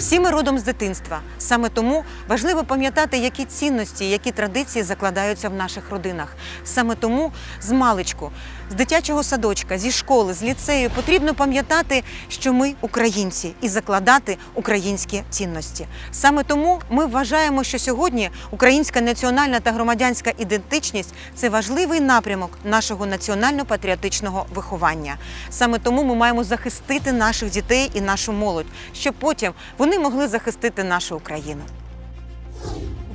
Всі ми родом з дитинства. Саме тому важливо пам'ятати, які цінності, які традиції закладаються в наших родинах. Саме тому з маличку, з дитячого садочка, зі школи, з ліцею потрібно пам'ятати, що ми українці, і закладати українські цінності. Саме тому ми вважаємо, що сьогодні українська національна та громадянська ідентичність це важливий напрямок нашого національно-патріотичного виховання. Саме тому ми маємо захистити наших дітей і нашу молодь, щоб потім вони могли захистити нашу Україну.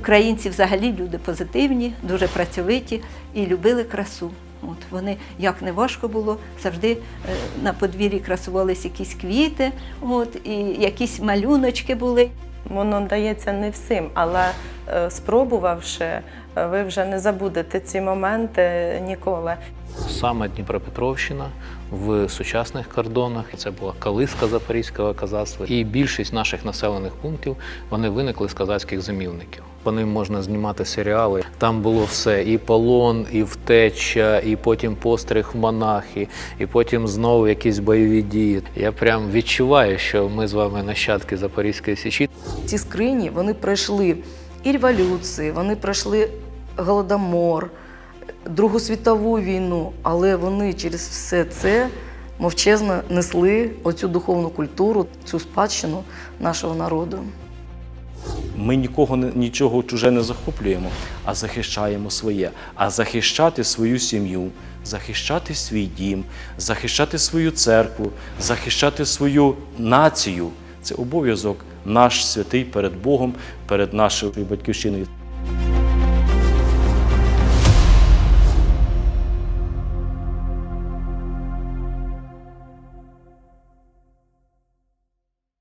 Українці взагалі люди позитивні, дуже працьовиті і любили красу. От вони як не важко було, завжди е, на подвір'ї красувались якісь квіти, от і якісь малюночки були. Воно дається не всім, але спробувавши, е, ви вже не забудете ці моменти ніколи. Саме Дніпропетровщина в сучасних кордонах це була колиска запорізького козацтва, і більшість наших населених пунктів вони виникли з козацьких зимівників. По ним можна знімати серіали. Там було все: і полон, і втеча, і потім постриг в монахи, і потім знову якісь бойові дії. Я прям відчуваю, що ми з вами нащадки Запорізької січі. Ці скрині вони пройшли і революції, вони пройшли голодомор, Другу світову війну, але вони через все це мовчезно несли оцю духовну культуру, цю спадщину нашого народу. Ми нікого нічого чуже не захоплюємо, а захищаємо своє. А захищати свою сім'ю, захищати свій дім, захищати свою церкву, захищати свою націю це обов'язок наш святий перед Богом, перед нашою батьківщиною.